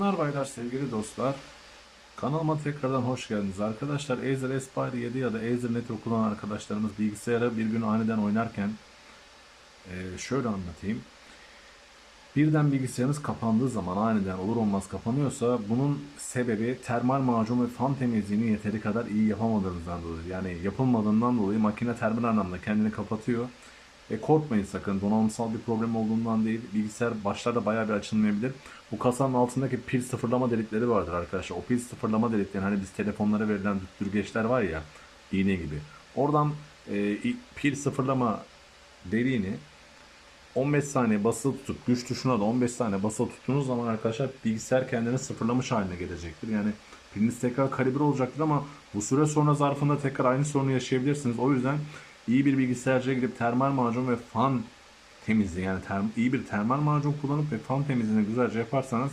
Merhaba baylar sevgili dostlar. Kanalıma tekrardan hoş geldiniz. Arkadaşlar Acer Aspire 7 ya da Acer Nitro kullanan arkadaşlarımız bilgisayara bir gün aniden oynarken eee, şöyle anlatayım. Birden bilgisayarınız kapandığı zaman aniden olur olmaz kapanıyorsa bunun sebebi termal macun ve fan temizliğini yeteri kadar iyi yapamadığınızdan dolayı. Yani yapılmadığından dolayı makine termal anlamda kendini kapatıyor. Ve korkmayın sakın donanımsal bir problem olduğundan değil. Bilgisayar başlarda bayağı bir açılmayabilir. Bu kasanın altındaki pil sıfırlama delikleri vardır arkadaşlar. O pil sıfırlama delikleri hani biz telefonlara verilen düttürgeçler var ya iğne gibi. Oradan e, pil sıfırlama deliğini 15 saniye basılı tutup güç tuşuna da 15 saniye basılı tuttuğunuz zaman arkadaşlar bilgisayar kendini sıfırlamış haline gelecektir. Yani piliniz tekrar kalibre olacaktır ama bu süre sonra zarfında tekrar aynı sorunu yaşayabilirsiniz. O yüzden iyi bir bilgisayarcıya gidip termal macun ve fan temizliği yani term- iyi bir termal macun kullanıp ve fan temizliğini güzelce yaparsanız